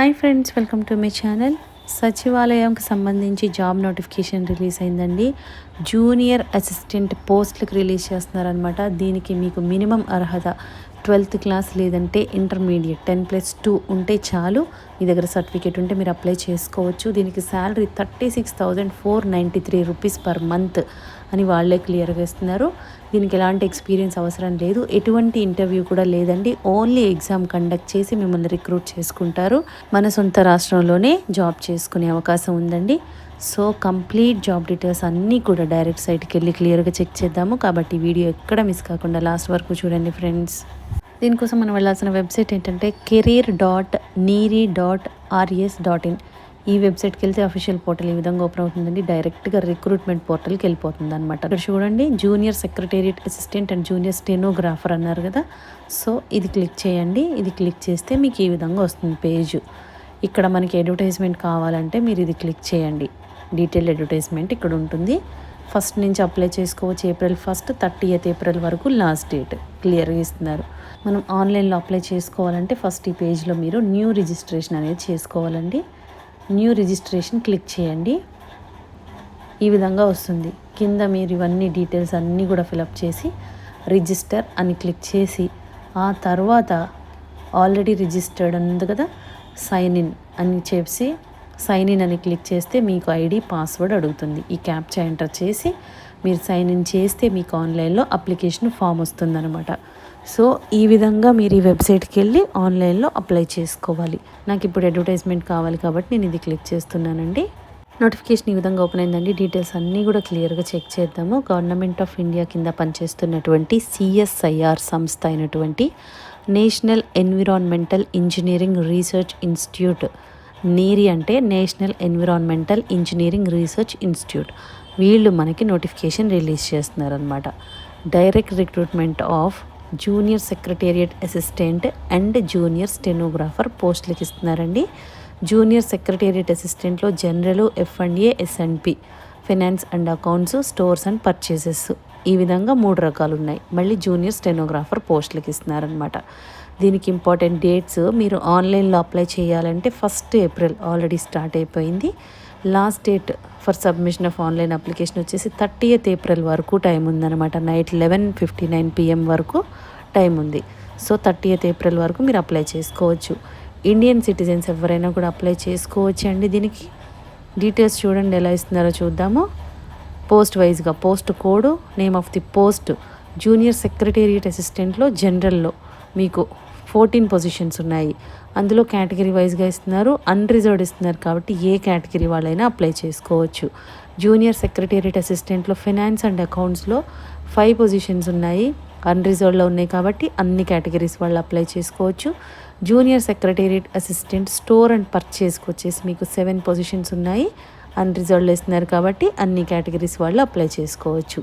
Hi friends welcome to my channel. సచివాలయంకి సంబంధించి job notification release అయిందండి. Junior assistant పోస్ట్లకు release చేస్తున్నారనమాట దీనికి మీకు మినిమం అర్హత ట్వెల్త్ క్లాస్ లేదంటే ఇంటర్మీడియట్ టెన్ ప్లస్ టూ ఉంటే చాలు. మీ దగ్గర సర్టిఫికేట్ ఉంటే మీరు అప్లై చేసుకోవచ్చు. దీనికి salary thirty six thousand four ninety three rupees per month. అని వాళ్ళే క్లియర్గా ఇస్తున్నారు దీనికి ఎలాంటి ఎక్స్పీరియన్స్ అవసరం లేదు. ఎటువంటి ఇంటర్వ్యూ కూడా లేదండి. ఓన్లీ ఎగ్జామ్ కండక్ట్ చేసి మిమ్మల్ని రిక్రూట్ చేసుకుంటారు. మన సొంత రాష్ట్రంలోనే జాబ్ చేసుకునే అవకాశం ఉందండి. సో కంప్లీట్ జాబ్ డీటెయిల్స్ అన్నీ కూడా డైరెక్ట్ సైట్కి వెళ్ళి క్లియర్గా చెక్ చేద్దాము. కాబట్టి వీడియో ఎక్కడ మిస్ కాకుండా లాస్ట్ వరకు చూడండి ఫ్రెండ్స్. దీనికోసం మనం వెళ్ళాల్సిన వెబ్సైట్ ఏంటంటే career dot NEERI dot RS dot in. ఈ వెబ్సైట్కి వెళ్తే అఫీషియల్ పోర్టల్ ఈ విధంగా ఓపెన్ అవుతుందండి. డైరెక్ట్గా రిక్రూట్మెంట్ పోర్టల్కి వెళ్ళిపోతుంది అనమాట ఇక్కడ చూడండి junior secretariat assistant and junior stenographer అన్నారు కదా. సో ఇది క్లిక్ చేయండి. ఇది క్లిక్ చేస్తే మీకు ఈ విధంగా వస్తుంది పేజ్ ఇక్కడ మనకి అడ్వర్టైజ్మెంట్ కావాలంటే మీరు ఇది క్లిక్ చేయండి. డీటెయిల్ అడ్వర్టైజ్మెంట్ ఇక్కడ ఉంటుంది. ఫస్ట్ నుంచి అప్లై చేసుకోవచ్చు ఏప్రిల్ ఫస్ట్ థర్టీయత్ ఏప్రిల్ వరకు లాస్ట్ డేట్ క్లియర్గా ఇస్తున్నారు. మనం ఆన్లైన్లో అప్లై చేసుకోవాలంటే ఫస్ట్ ఈ పేజ్లో మీరు న్యూ రిజిస్ట్రేషన్ అనేది చేసుకోవాలండి. న్యూ రిజిస్ట్రేషన్ క్లిక్ చేయండి. ఈ విధంగా వస్తుంది. కింద మీరు ఇవన్నీ డీటెయిల్స్ అన్నీ కూడా ఫిలప్ చేసి రిజిస్టర్ అని క్లిక్ చేసి ఆ తర్వాత ఆల్రెడీ రిజిస్టర్డ్ ఉంది కదా సైన్ ఇన్ అని చెప్పి సైన్ ఇన్ అని క్లిక్ చేస్తే మీకు ఐడి పాస్వర్డ్ అడుగుతుంది. ఈ క్యాప్చా ఎంటర్ చేసి మీరు సైన్ ఇన్ చేస్తే మీకు ఆన్లైన్లో అప్లికేషన్ ఫామ్ వస్తుందన్నమాట. సో ఈ విధంగా మీరు ఈ వెబ్సైట్కి వెళ్ళి ఆన్లైన్లో అప్లై చేసుకోవాలి. నాకు ఇప్పుడు అడ్వర్టైజ్మెంట్ కావాలి కాబట్టి నేను ఇది క్లిక్ చేస్తున్నానండి. నోటిఫికేషన్ ఈ విధంగా ఓపెన్ అయిందండి. డీటెయిల్స్ అన్నీ కూడా క్లియర్గా చెక్ చేద్దాము. గవర్నమెంట్ ఆఫ్ ఇండియా కింద పనిచేస్తున్నటువంటి సిఎస్ఐఆర్ సంస్థ అయినటువంటి national environmental engineering research institute NEERI అంటే national environmental engineering research institute. వీళ్ళు మనకి నోటిఫికేషన్ రిలీజ్ చేస్తున్నారనమాట direct recruitment of junior secretariat assistant and junior stenographer పోస్టులకు ఇస్తున్నారండి. Junior secretariat అసిస్టెంట్లో general F and A S and P finance and accounts stores and purchases ఈ విధంగా మూడు రకాలు ఉన్నాయి మళ్ళీ జూనియర్ స్టెనోగ్రాఫర్ పోస్టులకు ఇస్తున్నారనమాట దీనికి ఇంపార్టెంట్ డేట్స్ మీరు ఆన్లైన్లో అప్లై చేయాలంటే ఫస్ట్ ఏప్రిల్ ఆల్రెడీ స్టార్ట్ అయిపోయింది. Last date for submission of online application వచ్చేసి థర్టీయత్ ఏప్రిల్ వరకు టైం ఉందన్నమాట. Night eleven fifty nine PM వరకు టైం ఉంది. సో థర్టీయత్ ఏప్రిల్ వరకు మీరు అప్లై చేసుకోవచ్చు. ఇండియన్ సిటిజన్స్ ఎవరైనా కూడా అప్లై చేసుకోవచ్చు అండి. దీనికి డీటెయిల్స్ చూడండి ఎలా ఇస్తున్నారో చూద్దాము. పోస్ట్ వైజ్గా post code name of the post junior secretariat అసిస్టెంట్లో జనరల్లో మీకు ఫోర్టీన్ పొజిషన్స్ ఉన్నాయి. అందులో కేటగిరీ వైజ్గా ఇస్తున్నారు అన్రిజర్వ్డ్ ఇస్తున్నారు కాబట్టి ఏ కేటగిరీ వాళ్ళైనా అప్లై చేసుకోవచ్చు. జూనియర్ సెక్రటేరియట్ అసిస్టెంట్లో ఫైనాన్స్ అండ్ అకౌంట్స్లో ఫైవ్ పొజిషన్స్ ఉన్నాయి అన్రిజర్వ్డ్లో ఉన్నాయి కాబట్టి అన్ని కేటగిరీస్ వాళ్ళు అప్లై చేసుకోవచ్చు. Junior secretariat assistant store and పర్చేస్కి వచ్చేసి మీకు సెవెన్ పొజిషన్స్ ఉన్నాయి అన్రిజర్వ్డ్లో ఇస్తున్నారు కాబట్టి అన్ని కేటగిరీస్ వాళ్ళు అప్లై చేసుకోవచ్చు.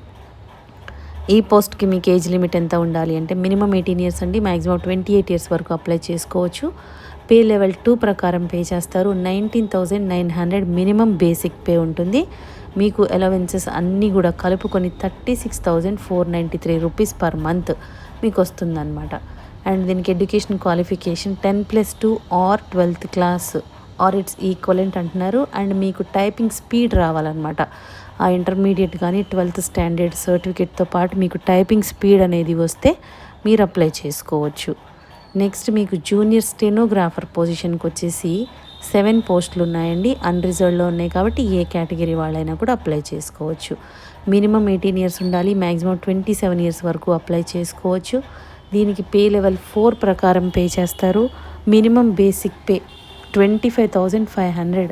ఈ పోస్ట్కి మీకు ఏజ్ లిమిట్ ఎంత ఉండాలి అంటే మినిమం ఎయిటీన్ ఇయర్స్ అండి మ్యాక్సిమం ట్వంటీ ఎయిట్ ఇయర్స్ వరకు అప్లై చేసుకోవచ్చు. పే లెవెల్ టూ ప్రకారం పే చేస్తారు. Nineteen thousand nine hundred minimum basic pay ఉంటుంది. మీకు అలవెన్సెస్ అన్నీ కూడా కలుపుకొని thirty six thousand four ninety three rupees per month మీకు వస్తుందన్నమాట. అండ్ దీనికి education qualification ten plus two or twelfth class. Or it's equivalent అంటున్నారు. అండ్ మీకు టైపింగ్ స్పీడ్ రావాలన్నమాట. ఆ ఇంటర్మీడియట్ కానీ ట్వెల్త్ స్టాండర్డ్ సర్టిఫికేట్తో పాటు మీకు టైపింగ్ స్పీడ్ అనేది వస్తే మీరు అప్లై చేసుకోవచ్చు. నెక్స్ట్ మీకు జూనియర్ స్టెనోగ్రాఫర్ పొజిషన్కి వచ్చేసి సెవెన్ పోస్టులు ఉన్నాయండి. అన్రిజర్వ్డ్లో ఉన్నాయి కాబట్టి ఏ కేటగిరీ వాళ్ళైనా కూడా అప్లై చేసుకోవచ్చు. మినిమం ఎయిటీన్ ఇయర్స్ ఉండాలి మ్యాక్సిమం ట్వంటీ సెవెన్ ఇయర్స్ వరకు అప్లై చేసుకోవచ్చు. దీనికి పే లెవెల్ ఫోర్ ప్రకారం పే చేస్తారు. Minimum basic pay twenty five thousand five hundred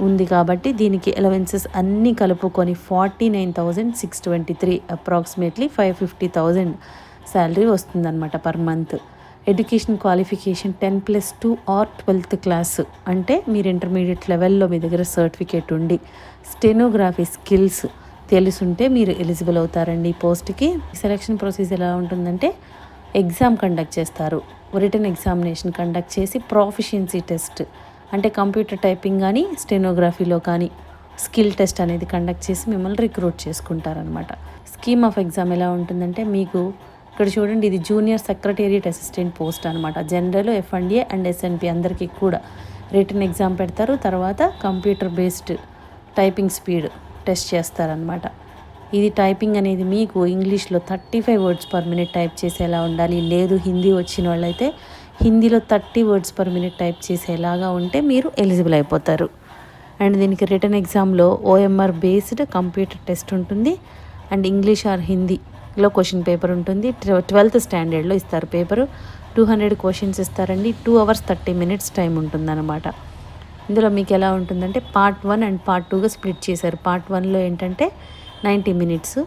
ఉంది కాబట్టి దీనికి ఎలవెన్సెస్ అన్నీ కలుపుకొని forty nine thousand six twenty three approximately five fifty thousand salary వస్తుందన్నమాట per month education qualification ten plus two or twelfth class అంటే మీరు intermediate లెవెల్లో మీ దగ్గర సర్టిఫికేట్ ఉండి స్టెనోగ్రఫీ స్కిల్స్ తెలుసుంటే మీరు ఎలిజిబుల్ అవుతారండి ఈ పోస్ట్కి సెలక్షన్ ప్రాసెస్ ఎలా ఉంటుందంటే ఎగ్జామ్ కండక్ట్ చేస్తారు. రిటర్న్ ఎగ్జామినేషన్ కండక్ట్ చేసి ప్రాఫిషియన్సీ టెస్ట్ అంటే కంప్యూటర్ టైపింగ్ కానీ స్టెనోగ్రఫీలో కానీ స్కిల్ టెస్ట్ అనేది కండక్ట్ చేసి మిమ్మల్ని రిక్రూట్ చేసుకుంటారనమాట స్కీమ్ ఆఫ్ ఎగ్జామ్ ఎలా ఉంటుందంటే మీకు ఇక్కడ చూడండి ఇది జూనియర్ సెక్రటేరియట్ అసిస్టెంట్ పోస్ట్ అనమాట general F and A and S and P అందరికీ కూడా రిటర్న్ ఎగ్జామ్ పెడతారు. తర్వాత computer based typing speed test చేస్తారనమాట ఇది టైపింగ్ అనేది మీకు ఇంగ్లీష్లో thirty five words per minute type చేసేలా ఉండాలి. లేదు హిందీ వచ్చిన వాళ్ళైతే హిందీలో thirty words per minute type చేసేలాగా ఉంటే మీరు ఎలిజిబుల్ అయిపోతారు. అండ్ దీనికి రిటర్న్ ఎగ్జామ్లో ఓఎంఆర్ బేస్డ్ కంప్యూటర్ టెస్ట్ ఉంటుంది. అండ్ ఇంగ్లీష్ ఆర్ హిందీలో క్వశ్చన్ పేపర్ ఉంటుంది. ట్వెల్త్ స్టాండర్డ్లో ఇస్తారు పేపరు. టూ హండ్రెడ్ క్వశ్చన్స్ ఇస్తారండి. Two hours thirty minutes time ఉంటుందన్నమాట. ఇందులో మీకు ఎలా ఉంటుందంటే పార్ట్ వన్ అండ్ పార్ట్ టూగా స్ప్లిట్ చేశారు. పార్ట్ వన్లో ఏంటంటే ninety minutes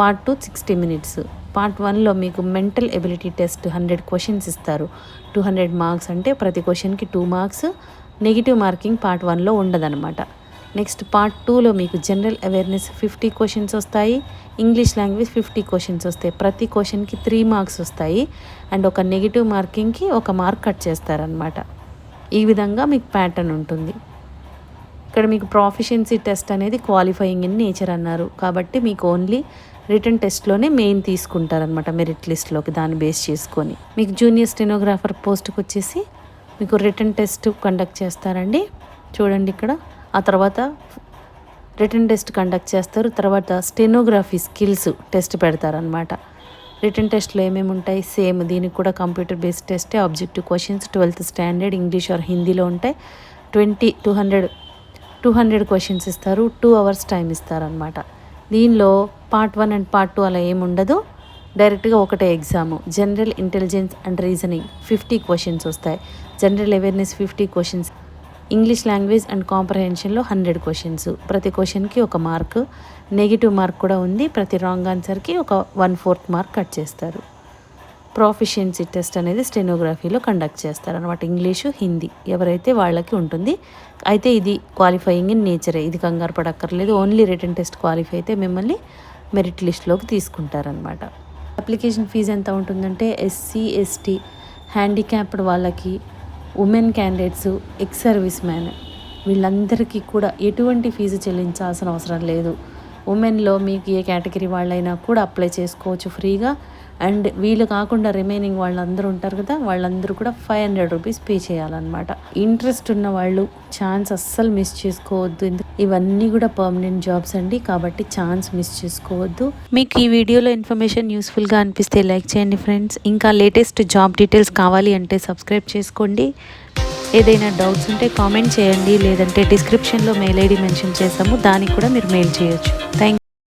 part two sixty minutes. Part వన్లో మీకు mental ability test hundred questions ఇస్తారు. టూ హండ్రెడ్ మార్క్స్ అంటే ప్రతి క్వశ్చన్కి two marks negative marking part వన్లో ఉండదన్నమాట. నెక్స్ట్ పార్ట్ టూలో మీకు జనరల్ అవేర్నెస్ ఫిఫ్టీ క్వశ్చన్స్ వస్తాయి. ఇంగ్లీష్ లాంగ్వేజ్ ఫిఫ్టీ క్వశ్చన్స్ వస్తాయి. ప్రతి క్వశ్చన్కి త్రీ మార్క్స్ వస్తాయి. అండ్ ఒక నెగిటివ్ మార్కింగ్కి ఒక మార్క్ కట్ చేస్తారనమాట ఈ విధంగా మీకు ప్యాటర్న్ ఉంటుంది. ఇక్కడ మీకు ప్రాఫిషియన్సీ టెస్ట్ అనేది క్వాలిఫైయింగ్ ఇన్ నేచర్ అన్నారు. కాబట్టి మీకు ఓన్లీ రిటర్న్ టెస్ట్లోనే మెయిన్ తీసుకుంటారనమాట మెరిట్ లిస్ట్లోకి దాన్ని బేస్ చేసుకొని. మీకు జూనియర్ స్టెనోగ్రాఫర్ పోస్ట్కి వచ్చేసి మీకు రిటర్న్ టెస్ట్ కండక్ట్ చేస్తారండి. చూడండి ఇక్కడ. ఆ తర్వాత రిటర్న్ టెస్ట్ కండక్ట్ చేస్తారు. తర్వాత స్టెనోగ్రఫీ స్కిల్స్ టెస్ట్ పెడతారనమాట రిటర్న్ టెస్ట్లో ఏమేమి ఉంటాయి? సేమ్ దీనికి కూడా computer based టెస్టే objective questions twelfth standard English or హిందీలో ఉంటాయి. Twenty two hundred two hundred questions ఇస్తారు టూ అవర్స్ టైం ఇస్తారనమాట దీనిలో part one and part two అలా ఏముండదు డైరెక్ట్గా ఒకటే exam. General intelligence and reasoning fifty questions వస్తాయి. General awareness fifty questions. English language and కాంప్రహెన్షన్లో hundred questions. ప్రతి క్వశ్చన్కి ఒక మార్క్. నెగిటివ్ మార్క్ కూడా ఉంది. ప్రతి రాంగ్ ఆన్సర్కి ఒక వన్ ఫోర్త్ మార్క్ కట్ చేస్తారు. ప్రాఫిషియన్సీ టెస్ట్ అనేది స్టెనోగ్రఫీలో కండక్ట్ చేస్తారనమాట ఇంగ్లీషు హిందీ ఎవరైతే వాళ్ళకి ఉంటుంది. అయితే ఇది క్వాలిఫైయింగ్ ఇన్ నేచరే ఇది కంగారు పడక్కర్లేదు. ఓన్లీ రిటర్న్ టెస్ట్ క్వాలిఫై అయితే మిమ్మల్ని మెరిట్ లిస్ట్లోకి తీసుకుంటారనమాట అప్లికేషన్ ఫీజు ఎంత ఉంటుందంటే ఎస్సీ ఎస్టీ హ్యాండిక్యాప్డ్ వాళ్ళకి women candidates ex service man వీళ్ళందరికీ కూడా ఎటువంటి ఫీజు చెల్లించాల్సిన అవసరం లేదు. ఉమెన్లో మీకు ఏ కేటగిరీ వాళ్ళైనా కూడా అప్లై చేసుకోవచ్చు ఫ్రీగా అండ్ వీళ్ళు కాకుండా రిమైనింగ్ వాళ్ళందరూ ఉంటారు కదా వాళ్ళందరూ కూడా ఫైవ్ హండ్రెడ్ రూపీస్ పే చేయాలన్నమాట. ఇంట్రెస్ట్ ఉన్న వాళ్ళు ఛాన్స్ అస్సలు మిస్ చేసుకోవద్దు. ఇవన్నీ కూడా పర్మనెంట్ జాబ్స్ అండి కాబట్టి ఛాన్స్ మిస్ చేసుకోవద్దు. మీకు ఈ వీడియోలో ఇన్ఫర్మేషన్ యూస్ఫుల్గా అనిపిస్తే లైక్ చేయండి ఫ్రెండ్స్. ఇంకా లేటెస్ట్ జాబ్ డీటెయిల్స్ కావాలి అంటే సబ్స్క్రైబ్ చేసుకోండి. ఏదైనా డౌట్స్ ఉంటే కామెంట్ చేయండి లేదంటే డిస్క్రిప్షన్లో మెయిల్ ఐడి మెన్షన్ చేసాము దానికి కూడా మీరు మెయిల్ చేయొచ్చు. థ్యాంక్